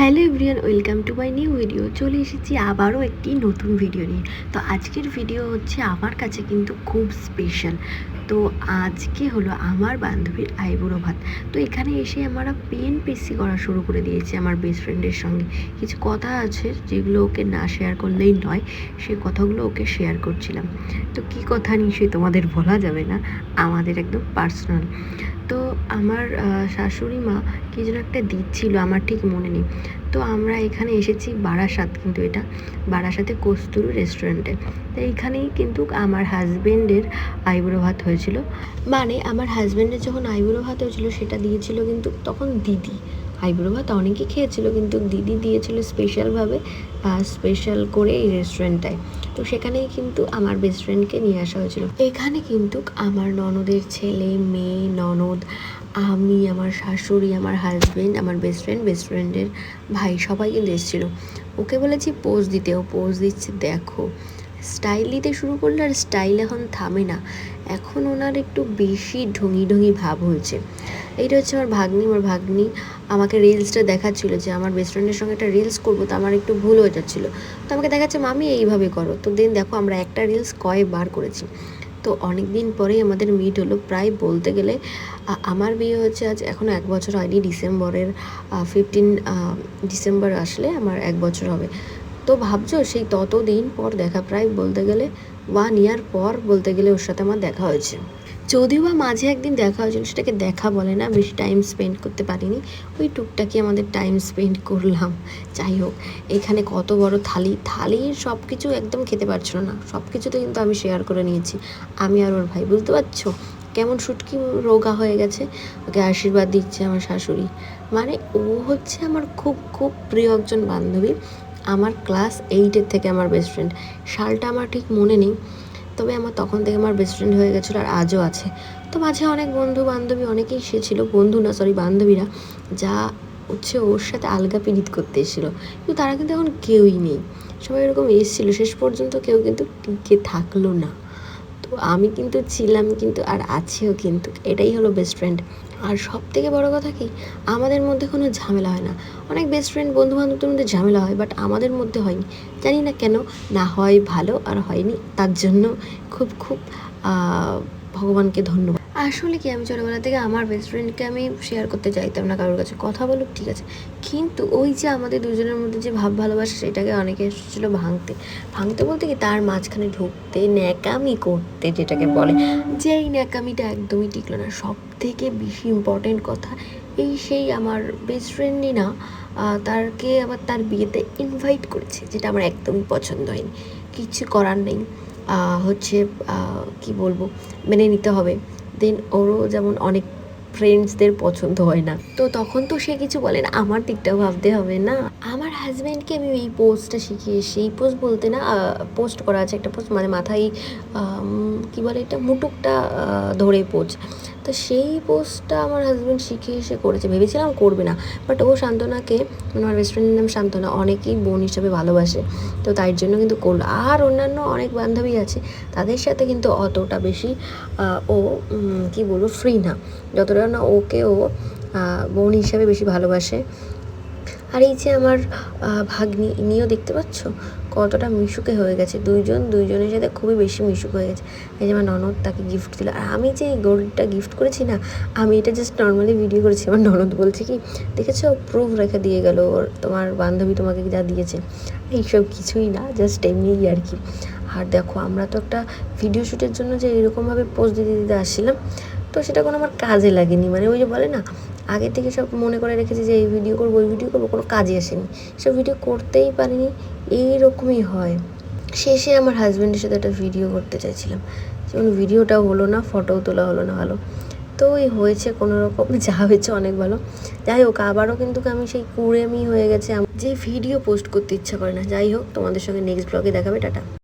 Hello everyone welcome to my new video. চলে এসেছি আবারও একটি নতুন ভিডিও নিয়ে। তো আজকের ভিডিও হচ্ছে আমার কাছে কিন্তু খুব স্পেশাল তো আজকে হলো আমার বান্ধবীর আইবুড়ো ভাত। তো এখানে এসে আমরা পেন পেসি করা শুরু করে দিয়েছি আমার বেস্ট ফ্রেন্ডের সঙ্গে। কিছু কথা আছে যেগুলো ওকে না শেয়ার করলেই নয় সেই কথাগুলো ওকে শেয়ার করছিলাম। তো কি কথা নিশ্চয়ই তোমাদের বলা যাবে না? আমাদের একদম পার্সোনাল তো আমার শাশুড়ি মা কী যেন একটা দিচ্ছিল, আমার ঠিক মনে নেই। তো আমরা এখানে এসেছি বারাসাত কিন্তু এটা, বারাসাতে কস্তুরু রেস্টুরেন্টে তো এইখানেই কিন্তু আমার হাজব্যান্ডের আইবুড়ো ভাত হয়েছিল। মানে আমার হাজব্যান্ডের যখন আইবুড়ো ভাত হয়েছিল, সেটা দিয়েছিল কিন্তু তখন দিদি। আইবুড়ো ভাত অনেকেই খেয়েছিল, কিন্তু দিদি দিয়েছিল স্পেশালভাবে স্পেশাল করে এই রেস্টুরেন্টটায় তো সেখানেই কিন্তু আমার বেস্ট ফ্রেন্ডকে নিয়ে আসা হয়েছিল। এখানে কিন্তু আমার ননদের ছেলে, মেয়ে, ননদ, আমি, আমার শাশুড়ি, আমার হাজবেন্ড আমার বেস্ট ফ্রেন্ড বেস্ট ফ্রেন্ডের ভাই সবাই কিন্তু এসেছিল। ওকে বলেছি পোজ দিতে, ও পোজ দিচ্ছে, দেখো। স্টাইল দিতে শুরু করলে আর স্টাইল এখন থামে না। এখন ওনার একটু বেশি ঢঙি ঢঙি ভাব হয়েছে। এইটা হচ্ছে আমার ভাগ্নি। আমার ভাগ্নি আমাকে রিলসটা দেখাচ্ছিল যে আমার বেস্ট ফ্রেন্ডের সঙ্গে একটা রিলস করব, তো আমার একটু ভুল হয়ে যাচ্ছিল। তো আমাকে দেখাচ্ছে, মামি, এইভাবে করো। তো দিন দেখো, আমরা একটা রিলস কয়েকবার করেছি। তো অনেক দিন পরেই আমাদের মিট হলো। প্রায় বলতে গেলে আমার বিয়ে হচ্ছে আজ এখনও এক বছর হয়নি। ডিসেম্বরের ফিফটিন ডিসেম্বর আসলে আমার এক বছর হবে। তো ভাবছ, সেই ততদিন পর দেখা প্রায় বলতে গেলে ওয়ান ইয়ার পর বলতে গেলে ওর সাথে আমার দেখা হয়েছে। যদিও বা মাঝে একদিন দেখা হয়েছিল, সেটাকে দেখা বলে না, বেশি টাইম স্পেন্ড করতে পারিনি। ওই টুকটাকি আমাদের টাইম স্পেন্ড করলাম। যাই হোক, এখানে কত বড় থালি। থালির সব কিছু একদম খেতে পারছিল না। সব কিছুতে কিন্তু আমি শেয়ার করে নিয়েছি। আমি আর ওর ভাই, বুঝতে পারছ? কেমন শুটকি রোগা হয়ে গেছে। ওকে আশীর্বাদ দিচ্ছে আমার শাশুড়ি। মানে ও হচ্ছে আমার খুব খুব প্রিয় একজন বান্ধবী। আমার ক্লাস এইটের থেকে আমার বেস্ট ফ্রেন্ড সালটা আমার ঠিক মনে নেই, তবে আমার তখন থেকে আমার বেস্ট ফ্রেন্ড হয়ে গেছিল আর আজও আছে। তো মাঝে অনেক বন্ধু বান্ধবী অনেকেই সে ছিল বন্ধু না সরি বান্ধবীরা, যা হচ্ছে ওর সাথে আলগা পীড়িত করতে এসেছিল। কিন্তু তারা কিন্তু এখন কেউই নেই। সবাই এরকম এসেছিল, শেষ পর্যন্ত কেউ কিন্তু টিকে থাকল না। তো আমি কিন্তু ছিলাম কিন্তু আর আছেও কিন্তু। এটাই হলো বেস্ট ফ্রেন্ড আর সব থেকে বড়ো কথা কি, আমাদের মধ্যে কোনো ঝামেলা হয় না। অনেক বেস্ট ফ্রেন্ড বন্ধু বান্ধবদের মধ্যে ঝামেলা হয় বাট আমাদের মধ্যে হয়নি। জানি না কেন, না হয় ভালো আর হয়নি, তার জন্য খুব খুব ভগবানকে ধন্যবাদ। আসলে কি আমি ছোটোবেলা থেকে আমার বেস্ট ফ্রেন্ডকে আমি শেয়ার করতে চাইতাম না কারোর কাছে? কথা বলুক, ঠিক আছে। কিন্তু ওই যে আমাদের দুজনের মধ্যে যে ভাব ভালোবাসা, সেটাকে অনেকে এসেছিল ভাঙতে। ভাঙতে বলতে কি তার মাঝখানে ঢুকতে, ন্যাকামি করতে যেটাকে বলে। যে এই ন্যাকামিটা একদমই টিকলো না। সব থেকে বেশি ইম্পর্টেন্ট কথা, এই সেই আমার বেস্ট ফ্রেন্ডই না তারকে আবার তার বিয়েতে ইনভাইট করেছে, যেটা আমার একদমই পছন্দ হয়নি। কিছু করার নেই। হচ্ছে কি বলব, মেনে নিতে হবে। দেন ওরও যেমন অনেক ফ্রেন্ডসদের পছন্দ হয় না। তো তখন তো সে কিছু বলে না, আমার দিকটাও ভাবতে হবে না। আমার হাজব্যান্ডকে আমি এই পোস্টটা শিখিয়ে এই পোস্ট বলতে না পোস্ট করা আছে একটা পোস্ট মানে মাথায় কি বলে এটা? মুটুকটা ধরে পোজ তো সেই পোস্টটা আমার হাজব্যান্ড শিখে এসে করেছে। ভেবেছিলাম করবে না বাট ও শান্তনাকে মানে আমার বেস্ট ফ্রেন্ডের নাম শান্তনা অনেকেই বোন হিসাবে ভালোবাসে। তো তাই জন্য কিন্তু করল। আর অন্যান্য অনেক বান্ধবী আছে, তাদের সাথে কিন্তু অতটা বেশি ও কি বলব ফ্রি না। যতটা না ওকে ও বোন হিসাবে বেশি ভালোবাসে। আর এই যে আমার ভাগ্নি, ইনিও দেখতে পাচ্ছ? কতটা মিশুকে হয়ে গেছে। দুইজন, দুইজনের সাথে খুবই বেশি মিশুক হয়ে গেছে। এই যে আমার ননদ তাকে গিফট দিল। আর আমি যে গড়িটা গিফট করেছি না, আমি এটা জাস্ট নর্মালি ভিডিও করেছি। আমার ননদ বলছে কি, দেখেছ? প্রুফ রেখে দিয়ে গেল ওর। তোমার বান্ধবী তোমাকে যা দিয়েছে। এইসব কিছুই না জাস্ট এমনিই আর কি। আর দেখো, আমরা তো একটা ভিডিও শ্যুটের জন্য যে এরকমভাবে পোস্ট দিতে দিতে আসছিলাম, তো সেটা কোনো আমার কাজে লাগেনি। মানে ওই যে বলে না, আগে থেকে সব মনে করে রেখেছি যে এই ভিডিও করব, ওই ভিডিও করব, কোনো কাজে আসেনি। সব ভিডিও করতেই পারিনি। এইরকমই হয়। শেষে আমার হাজব্যান্ডের সাথে একটা ভিডিও করতে চাইছিলাম। যেমন ভিডিওটা হলো না ফটোও তোলা হলো না ভালো। তো ওই হয়েছে কোনো রকম যা হয়েছে অনেক ভালো। যাই হোক, আবারও কিন্তু আমি সেই কুড়েমি হয়ে গেছে। যে ভিডিও পোস্ট করতে ইচ্ছা করে না। যাই হোক, তোমাদের সঙ্গে নেক্সট ব্লগে দেখাবে, টাটা।